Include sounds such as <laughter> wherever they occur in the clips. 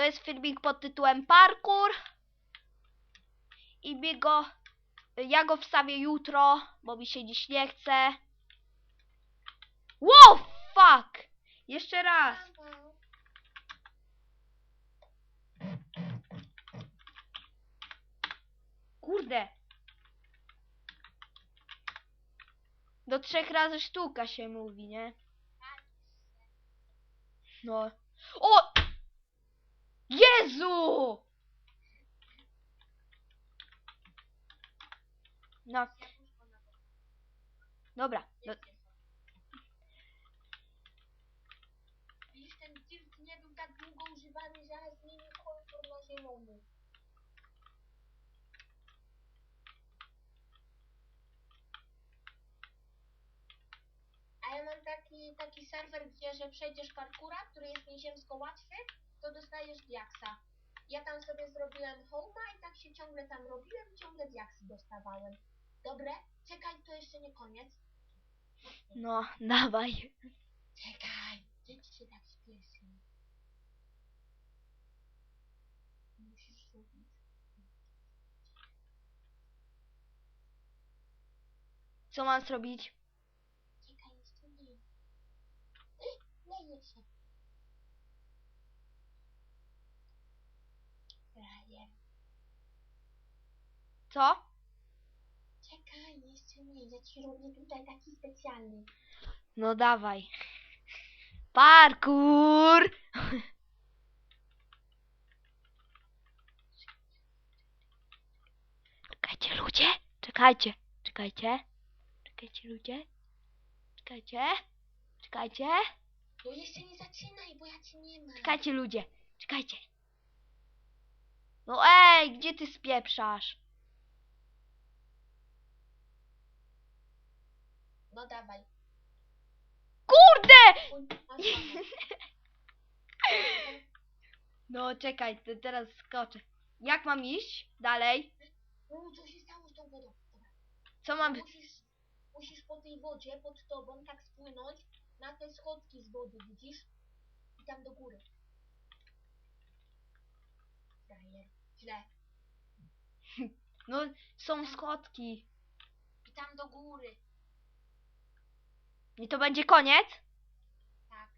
To jest filmik pod tytułem Parkour. I mi go, ja go wstawię jutro, bo mi się dziś nie chce. Wow, fuck! Jeszcze raz. Kurde. Do trzech razy sztuka się mówi, nie? No. O! Jezu! No. Dobra. No, ten dirt nie był tak długo używany, aż zmienił kolor na zielony. A ja mam taki, taki serwer, gdzie że przejdziesz parkura, który jest nieziemsko łatwy, to dostajesz diaksa. Ja tam sobie zrobiłem home'a i tak się ciągle tam robiłem i ciągle diaksy dostawałem. Dobre? Czekaj, to jeszcze nie koniec. no, <laughs> dawaj. Czekaj, gdzie ci się tak śpieszy? Musisz zrobić. Co mam zrobić? Czekaj, jeszcze nie. Ej, leje się. Co? Czekaj, jeszcze nie. Ja ci robię tutaj taki specjalny. No dawaj. Parkour! Czekajcie ludzie, czekajcie, czekajcie, czekajcie ludzie, czekajcie, czekajcie, No jeszcze nie zaczynaj, bo ja cię nie mam. czekajcie ludzie, czekajcie. No ej, gdzie ty spieprzasz? No dawaj. Kurde! <laughs> No czekaj, to teraz skoczę. Jak mam iść dalej? U, co się stało z tą wodą? Dobra. Co mam... Musisz, musisz po tej wodzie pod tobą tak spłynąć na te schodki z wody, widzisz? I tam do góry. Frajer. Źle. No, są schodki. I tam do góry. I to będzie koniec? Tak.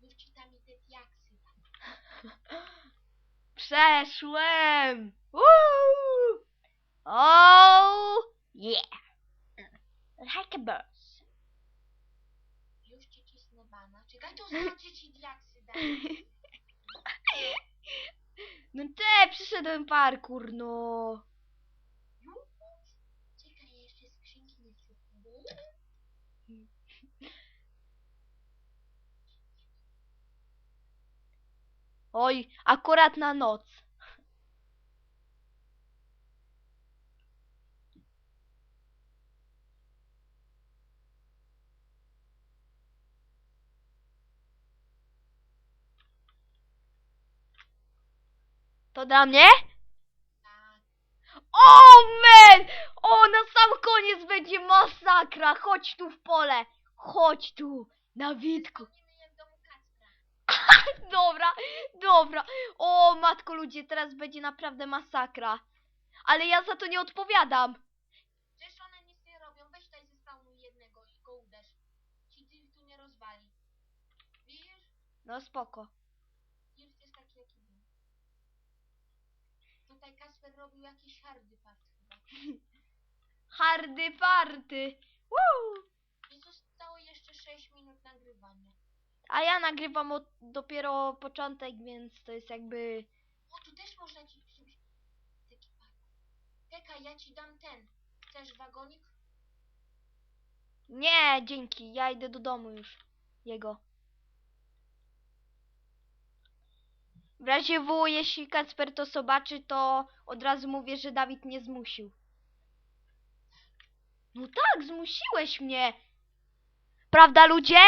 Już ci tam i te diaksy. <laughs> Przeszłem! Woo! Oh yeah! Like a boss. Już ci cisnę bana. Czekaj, to znaczy ci diaksy daj. <laughs> No te, przyszedłem parkour, no. Czekaj, ja jeszcze skrzynki nie. Oj, akurat na noc. To dla mnie? Tak. O man! O, na sam koniec będzie masakra. Chodź tu w pole. Chodź tu, na widku. <laughs> Dobra, dobra. O, matko ludzie, teraz będzie naprawdę masakra. Ale ja za to nie odpowiadam. Przecież one nic nie robią. Weź tutaj ze spawnu jednego i go uderz. Ci ty tu nie rozwali. Widzisz? No spoko. Jest jest taki jaki był. Tutaj Kasper robił jakiś hardy part chyba. <laughs> Hardy party. Woo! I zostało jeszcze 6 minut nagrywania. A ja nagrywam od, dopiero początek, więc to jest jakby... O, tu też można ci wziąć taki part. Czekaj, ja ci dam ten. Chcesz wagonik? Nie, dzięki, ja idę do domu już. Jego. W razie W, jeśli Kacper to zobaczy, to od razu mówię, że Dawid mnie zmusił. No tak, zmusiłeś mnie. Prawda ludzie?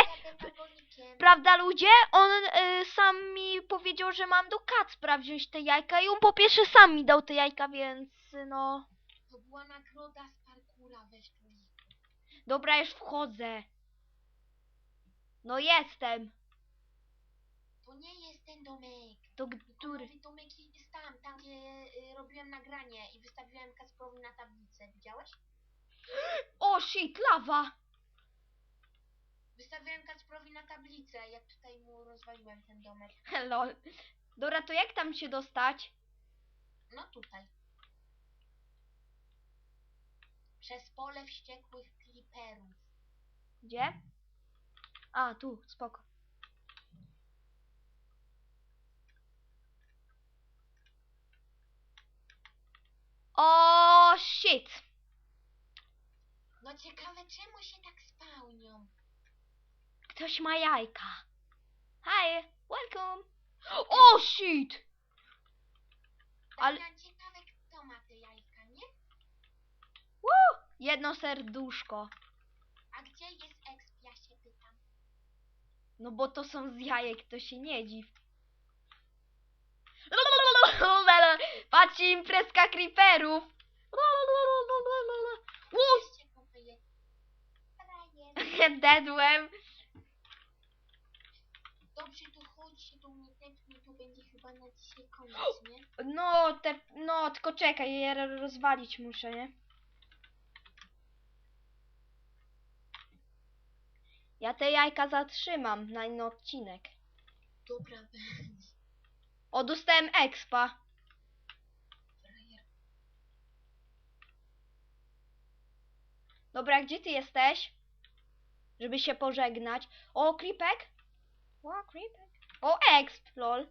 Prawda ludzie? On y, sam mi powiedział, że mam do Kacpra wziąć te jajka i on po pierwsze sam mi dał te jajka, więc no... To była nagroda z parkura, weź. Dobra, już wchodzę. No jestem. To nie jest ten domek. To który? Nowy domek jest tam, tam gdzie y, robiłem nagranie i wystawiłem Kacprowi na tablicę. Widziałeś? O shit, lawa! Wystawiłem Kacprowi na tablicę, jak tutaj mu rozwaliłem ten domek. <laughs> Lol. Dobra, to jak tam się dostać? No tutaj. Przez pole wściekłych kliperów. Gdzie? A, tu, spoko. O shit! No ciekawe czemu się tak spełnią. Ktoś ma jajka. Hi, welcome. O shit! Ale- Ale ciekawe kto ma te jajka, nie? Woo! Jedno serduszko. A gdzie jest exp, ja się pytam. No bo to są z jajek, to się nie dziw. Patrzcie, imprezka creeperów. Dedłem. Dobrze, to chodź się do mnie tepnij, to będzie chyba na dzisiaj koniec, nie? No, te, no, tylko czekaj, je ro- rozwalić muszę, nie? Ja te jajka zatrzymam na inny odcinek. Dobra, będzie. O, dostałem expa. Dobra, gdzie ty jesteś? Żeby się pożegnać. O, klipek? O, klipek. O, exp, lol.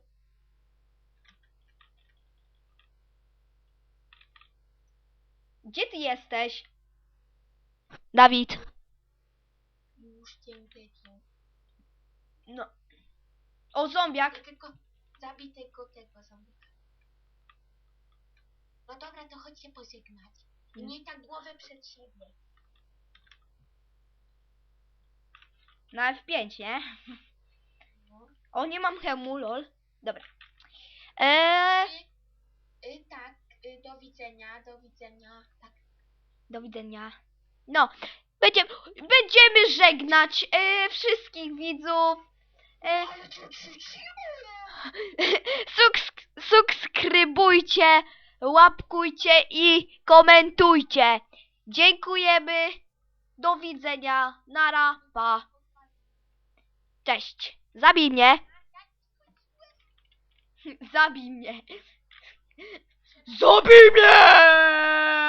Gdzie ty jesteś? Dawid. Już cię. No. O, zombiak. Tylko zabij tego, tego zombika. No dobra, to chodź się pożegnać. I miej tak głowę przed siebie. Na F5, nie? No. O, nie mam hełmu, lol. Dobra. Eee, Y, y, tak, y, do widzenia, do widzenia. Tak. do widzenia. No, będziemy, będziemy żegnać e, wszystkich widzów. E, Ale przytrzymuje! <laughs> subsk- subskrybujcie, łapkujcie i komentujcie. Dziękujemy. Do widzenia. Nara, pa. Cześć. Zabij mnie. <laughs> Zabij mnie. Zabij mnie!